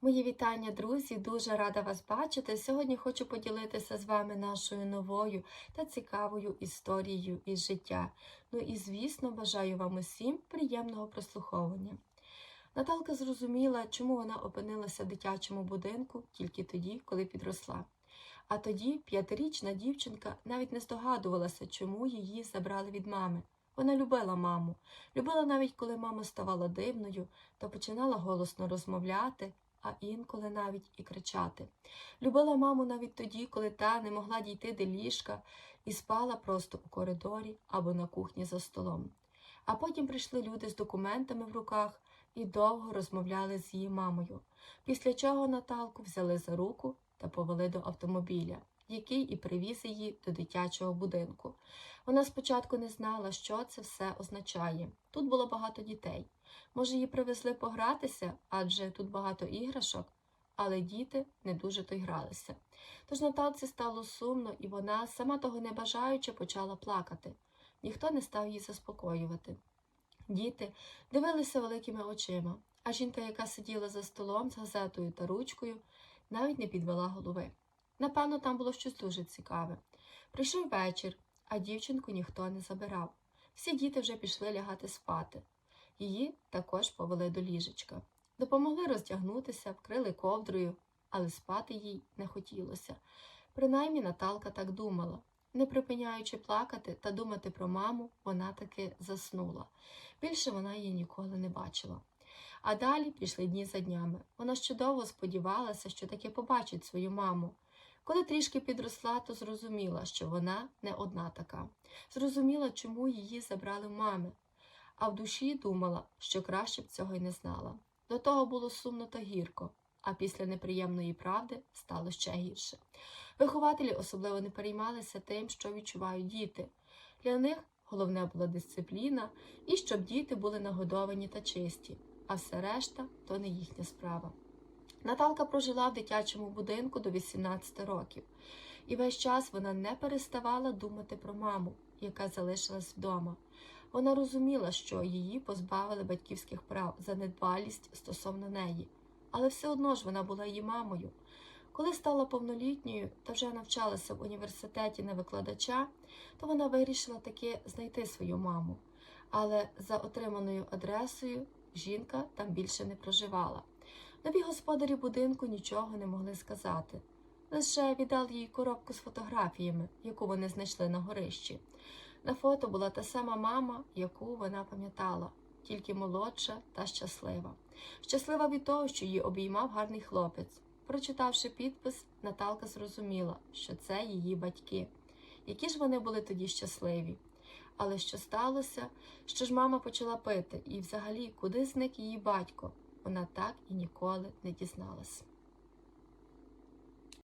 Мої вітання, друзі! Дуже рада вас бачити. Сьогодні хочу поділитися з вами нашою новою та цікавою історією із життя. Ну і, звісно, бажаю вам усім приємного прослуховування. Наталка зрозуміла, чому вона опинилася в дитячому будинку тільки тоді, коли підросла. А тоді п'ятирічна дівчинка навіть не здогадувалася, чому її забрали від мами. Вона любила маму, любила навіть коли мама ставала дивною та починала голосно розмовляти, а інколи навіть і кричати. Любила маму навіть тоді, коли та не могла дійти до ліжка і спала просто у коридорі або на кухні за столом. А потім прийшли люди з документами в руках і довго розмовляли з її мамою, після чого Наталку взяли за руку та повели до автомобіля, який і привіз її до дитячого будинку. Вона спочатку не знала, що це все означає. Тут було багато дітей. Може, її привезли погратися, адже тут багато іграшок, але діти не дуже то й гралися. Тож Наталці стало сумно, і вона, сама того не бажаючи, почала плакати. Ніхто не став її заспокоювати. Діти дивилися великими очима, а жінка, яка сиділа за столом з газетою та ручкою, навіть не підвела голови. Напевно, там було щось дуже цікаве. Прийшов вечір, а дівчинку ніхто не забирав. Всі діти вже пішли лягати спати. Її також повели до ліжечка. Допомогли роздягнутися, вкрили ковдрою, але спати їй не хотілося. Принаймні Наталка так думала. Не припиняючи плакати та думати про маму, вона таки заснула. Більше вона її ніколи не бачила. А далі пішли дні за днями. Вона ще довго сподівалася, що таки побачить свою маму. Коли трішки підросла, то зрозуміла, що вона не одна така. Зрозуміла, чому її забрали мами, а в душі думала, що краще б цього й не знала. До того було сумно та гірко, а після неприємної правди стало ще гірше. Вихователі особливо не переймалися тим, що відчувають діти. Для них головне була дисципліна і щоб діти були нагодовані та чисті, а все решта то не їхня справа. Наталка прожила в дитячому будинку до 18 років, і весь час вона не переставала думати про маму, яка залишилась вдома. Вона розуміла, що її позбавили батьківських прав за недбалість стосовно неї, але все одно ж вона була її мамою. Коли стала повнолітньою та вже навчалася в університеті на викладача, то вона вирішила таки знайти свою маму. Але за отриманою адресою жінка там більше не проживала. Нові господарі будинку нічого не могли сказати. Лише віддали їй коробку з фотографіями, яку вони знайшли на горищі. На фото була та сама мама, яку вона пам'ятала, тільки молодша та щаслива. Щаслива від того, що її обіймав гарний хлопець. Прочитавши підпис, Наталка зрозуміла, що це її батьки. Які ж вони були тоді щасливі. Але що сталося? Що ж мама почала пити, і взагалі, куди зник її батько? Вона так і ніколи не дізналась.